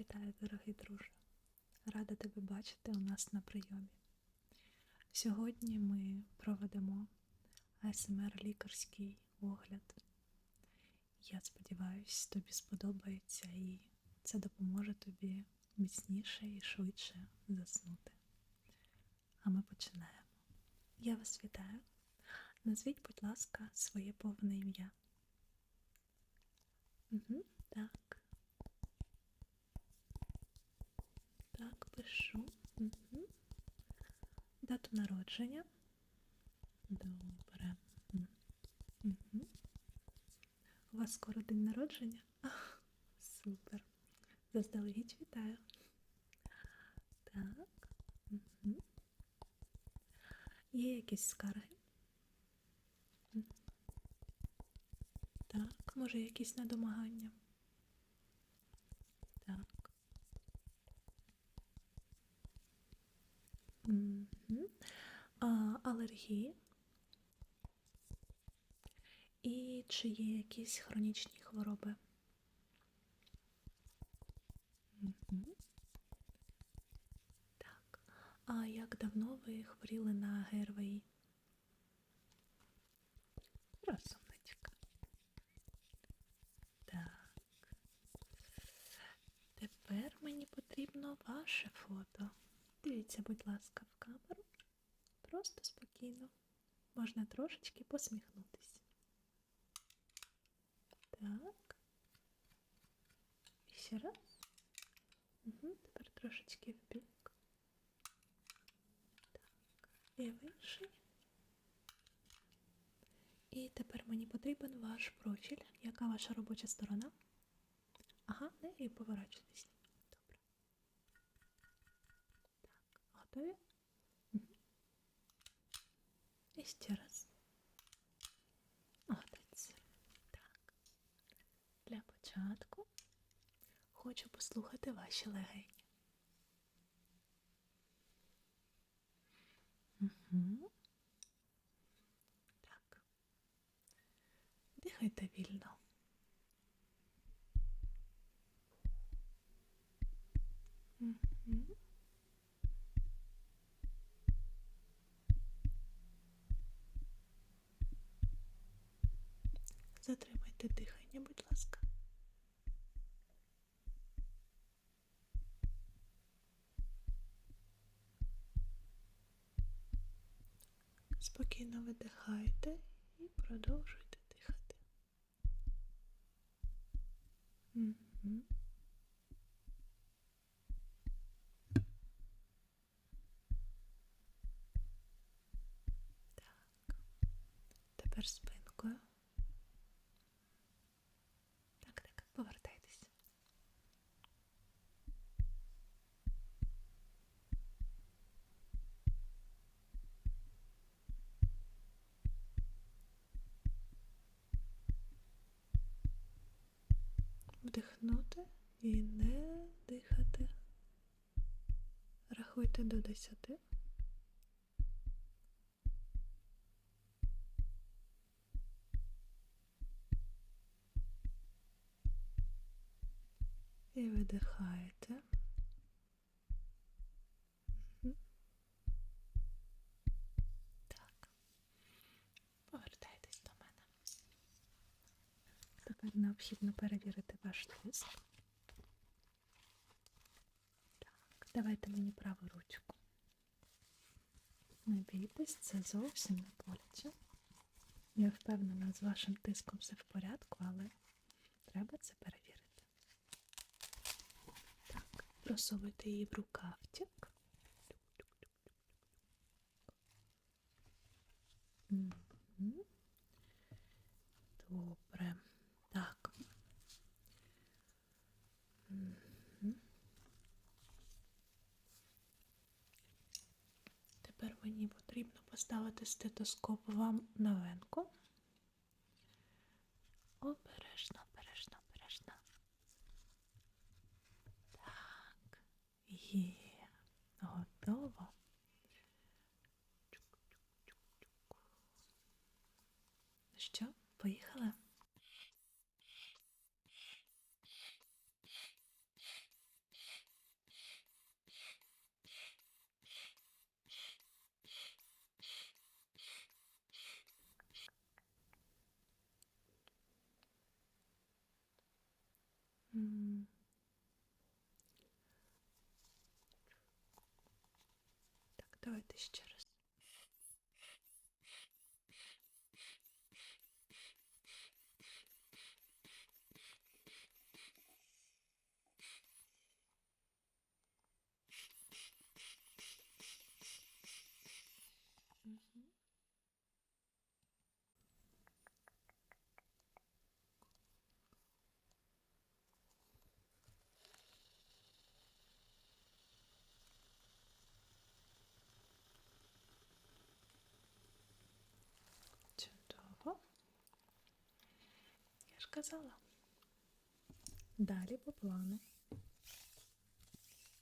Вітаю, дорогий друже. Рада тебе бачити у нас на прийомі. Сьогодні ми проведемо АСМР лікарський огляд. Я сподіваюся, тобі сподобається і це допоможе тобі міцніше і швидше заснути. А ми починаємо. Я вас вітаю. Назвіть, будь ласка, своє повне ім'я. Угу, так. Так, пишу. Угу. Дату народження. Добре. Угу. У вас скоро день народження? Ах, супер. Заздалегідь вітаю. Так. Угу. Є якісь скарги? Так, може якісь недомагання? Так. Мгм. А, алергії? І чи є якісь хронічні хвороби? Так. А як давно ви хворіли на ГРВІ? Розумничка. Так. Тепер мені потрібно ваше фото. Дивіться, будь ласка, в камеру. Просто спокійно. Можна трошечки посміхнутися. Так. І ще раз. Угу. Тепер трошечки вбік. Так. І в інший. І тепер мені потрібен ваш профіль. Яка ваша робоча сторона? Ага, і поворачуйтесь. Добре. Так, готові? І ще раз. Молодець. Так. Для початку хочу послухати ваші легені. Угу. Так. Дихайте вільно. Мгм. Затримайте дихання, будь ласка. Спокійно видихайте і продовжуйте дихати. Мгм. Так. Тепер спинкою. Так, так, повертайтесь. Вдихнути і не дихати. Рахуйте до десяти. І видихаєте. Мгм. Так. Повертайтесь до мене. Тепер необхідно перевірити ваш тиск. Так, давайте мені праву ручку. Не бійтесь, це зовсім не боляче. Я впевнена, з вашим тиском все в порядку, але треба це перевірити. Так, просовуйте її в рукавчик. Добре. Так. Мгм. Тепер мені потрібно поставити стетоскоп вам на венку. Обережно, обережно, обережно. Так. Є. Готово. Чук-чук-чук-чук. Ну що, поїхали? Давайте ще раз. Я ж казала. Далі по плану.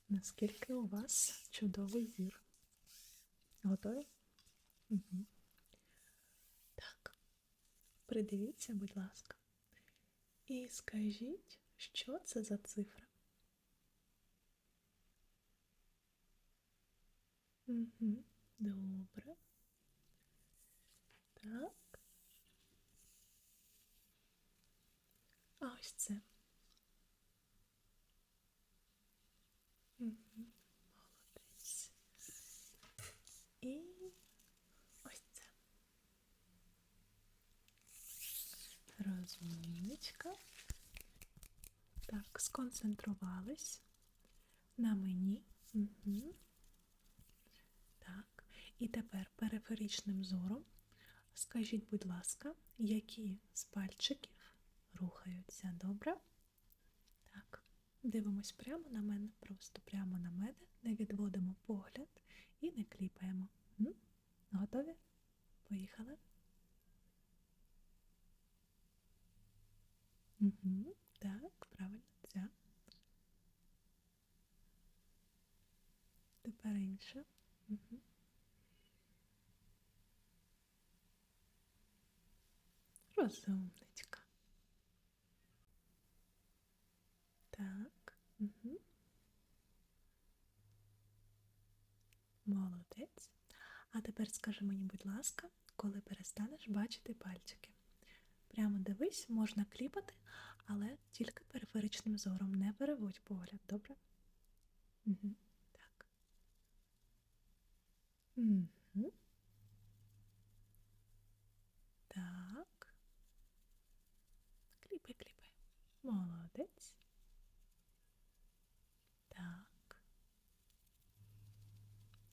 Наскільки у вас чудовий зір? Готові? Угу. Так. Придивіться, будь ласка. І скажіть, що це за цифра? Угу. Добре. Так. А ось це. Молодець. І ось це. Розумничка. Так, сконцентрувались на мені. Угу. Так. І тепер периферичним зором скажіть, будь ласка, які з пальчиків рухаються, добре? Так. Дивимось прямо на мене, просто прямо на мене, не відводимо погляд і не кліпаємо. Готові? Поїхали. Угу. Так, правильно, ця. Тепер інше. Угу. Розумничка. Так. Угу. Молодець. А тепер скажи мені, будь ласка, коли перестанеш бачити пальчики. Прямо дивись, можна кліпати, але тільки периферичним зором. Не переводь погляд, добре? Угу. Так. Угу. Так. Кліпай, кліпай. Молодець.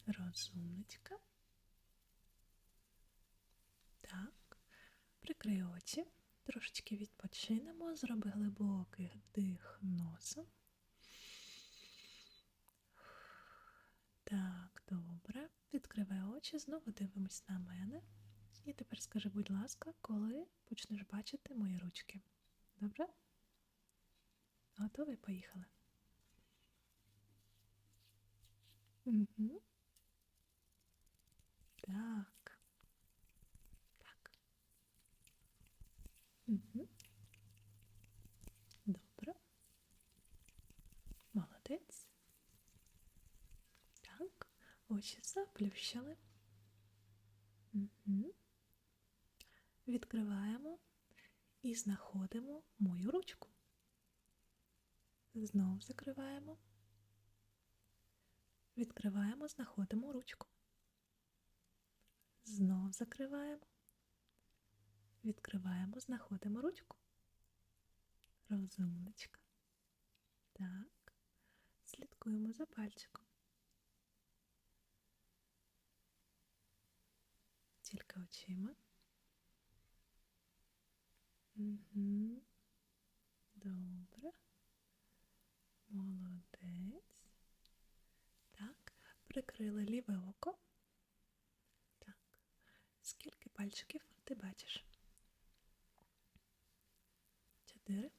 Розумничка. Так. Прикрий очі. Трошечки відпочинемо. Зроби глибокий вдих носом. Так, добре. Відкривай очі, знову дивимось на мене. І тепер скажи, будь ласка, коли почнеш бачити мої ручки. Добре? Готові? Поїхали. Угу. Так. Так. Угу. Добре. Молодець. Так. Очі заплющили. Угу. Відкриваємо і знаходимо мою ручку. Знову закриваємо. Відкриваємо, знаходимо ручку. Знов закриваємо. Відкриваємо, знаходимо ручку. Розумничка. Так. Слідкуємо за пальчиком. Тільки очима. Угу. Добре. Молодець. Так. Прикрили ліве око. Так. Скільки пальчиків ти бачиш? Чотири.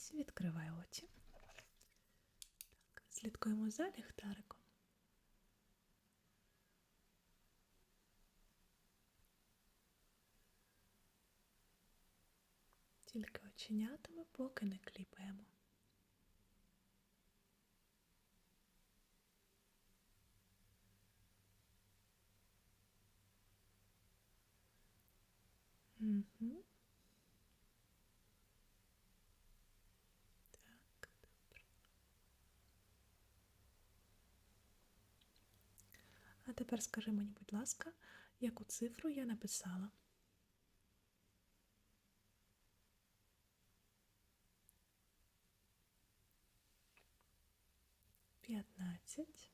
Молодець, відкривай очі. Так, Слідкуємо за ліхтариком. Тільки оченятами поки не кліпаємо. Угу. А тепер скажи мені, будь ласка, яку цифру я написала? П'ятнадцять.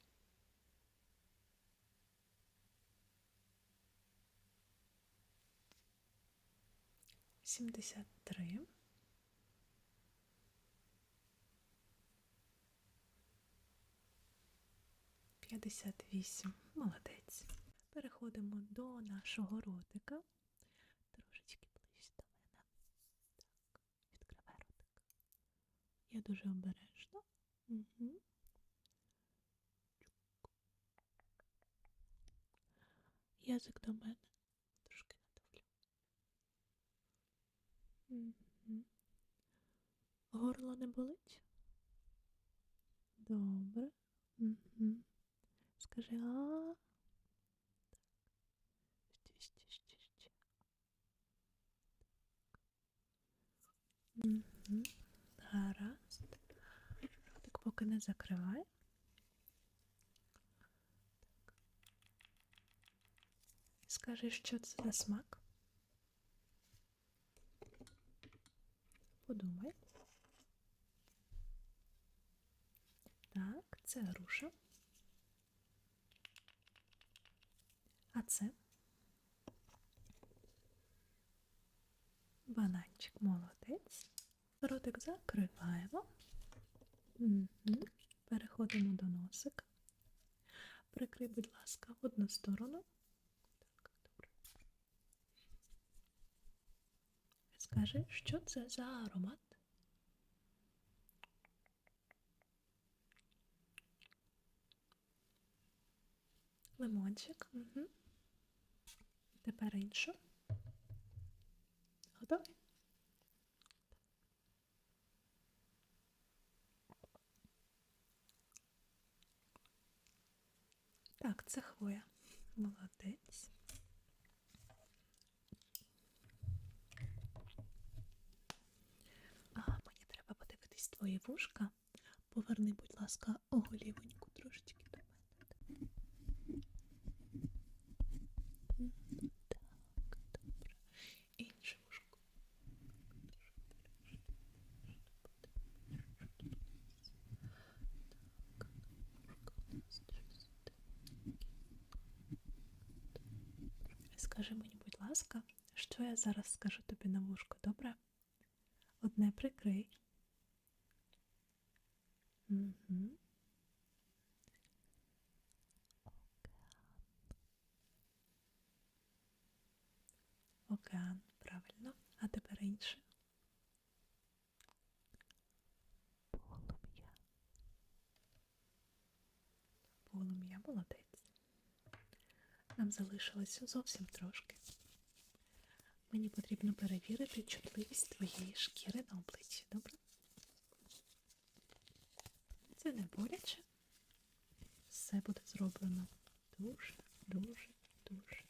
Сімдесят три. П'ятдесят вісім. Молодець. Переходимо до нашого ротика. Трошечки ближче до мене. Так, відкривай ротик. Я дуже обережно. Угу. Язик до мене. Трошки надавлю. Угу. Горло не болить? Добре. Угу. Скажи а. Так. Гаразд. Ротик поки не закривай. Так. Скажи, що це за смак? Подумай. Так, це груша. Це бананчик, молодець. Ротик закриваємо. Угу. Переходимо до носика. Прикрий, будь ласка, в одну сторону. Так, добре. Скажи, що це за аромат? Лимончик. Угу. Тепер іншу. Готовий? Так, це хвоя. Молодець. А, мені треба подивитись твої вушка. Поверни, будь ласка, голівоньку трошечки до мене. Мгм, Так, добре. Інше вушко. Так, вушко у нас чисте. Скажи мені, будь ласка, що я зараз скажу тобі на вушко, добре? Одне прикрий. Угу. Океан, правильно. А тепер інше. Полум'я. Полум'я, молодець. Нам залишилося зовсім трошки. Мені потрібно перевірити чутливість твоєї шкіри на обличчі, добре? Це не боляче. Все буде зроблено дуже, дуже, дуже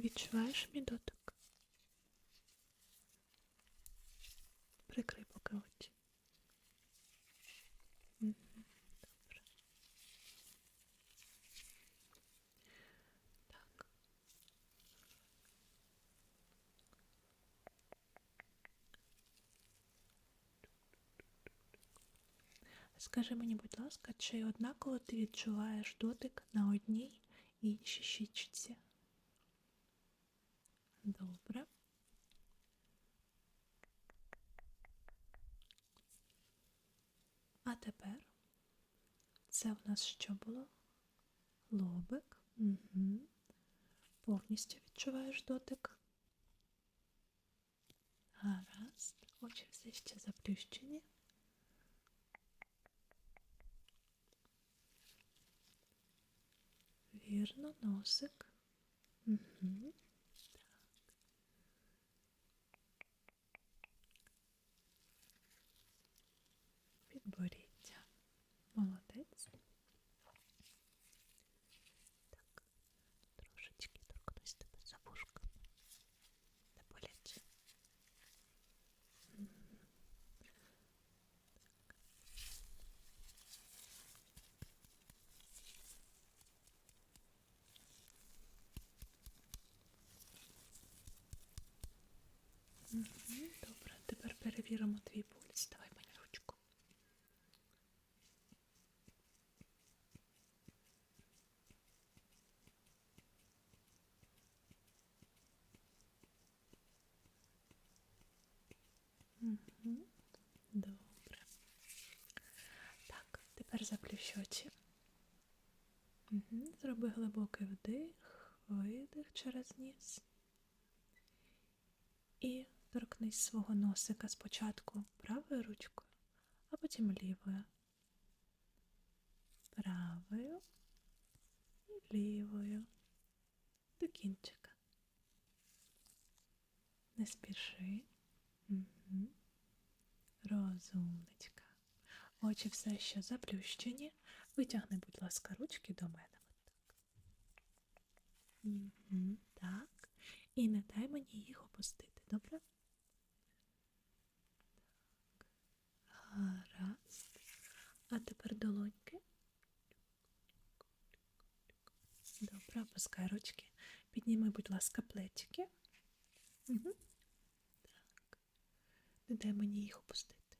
Відчуваєш мій дотик? Прикрий поки очі. Добре. Так. Скажи мені, будь ласка, чи однаково ти відчуваєш дотик на одній і іншій щічці? Добре. А тепер це у нас що було? Лобик. Угу. Повністю відчуваєш дотик. Гаразд. Очі все ще заплющені. обережно носик. Угу. Підборіддя. Молодець. Так, трошечки торкнусь тебе за вушком. Не боляче. Мгм, Добре, тепер перевіримо твій пульс. Давай мені ручку. Добре. Так, тепер заплющ очі. Зроби глибокий вдих, видих через ніс. І торкнись свого носика спочатку правою ручкою, а потім лівою. Правою і лівою до кінчика. Не спіши. Угу. Розумничка. Очі все ще заплющені. Витягни, будь ласка, ручки до мене. От так. Так. І не дай мені їх опустити, добре? Гаразд. А тепер долоньки. Добре, опускай ручки. Підніми, будь ласка, плечики. Угу. Так. Не дай мені їх опустити.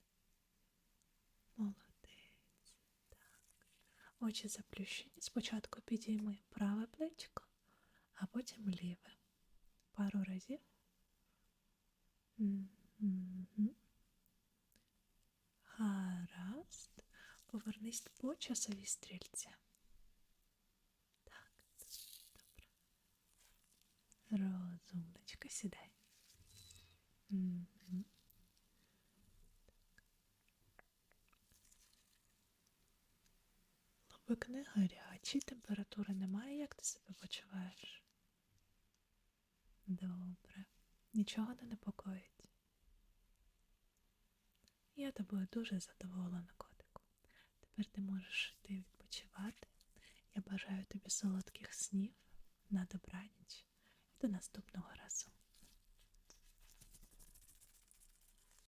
Молодець. Так. Очі заплющені. Спочатку підійми праве плечко, а потім ліве. Пару разів. Мгм. Гаразд. Повернись по часовій стрільці. Так, добре. Розумничка, сідай. Мгм. Лобик не гарячий, температури немає. Як ти себе почуваєш? Добре. Нічого не непокоїть. Я тобою дуже задоволена, котику. Тепер ти можеш йти відпочивати. Я бажаю тобі солодких снів на добраніч і до наступного разу.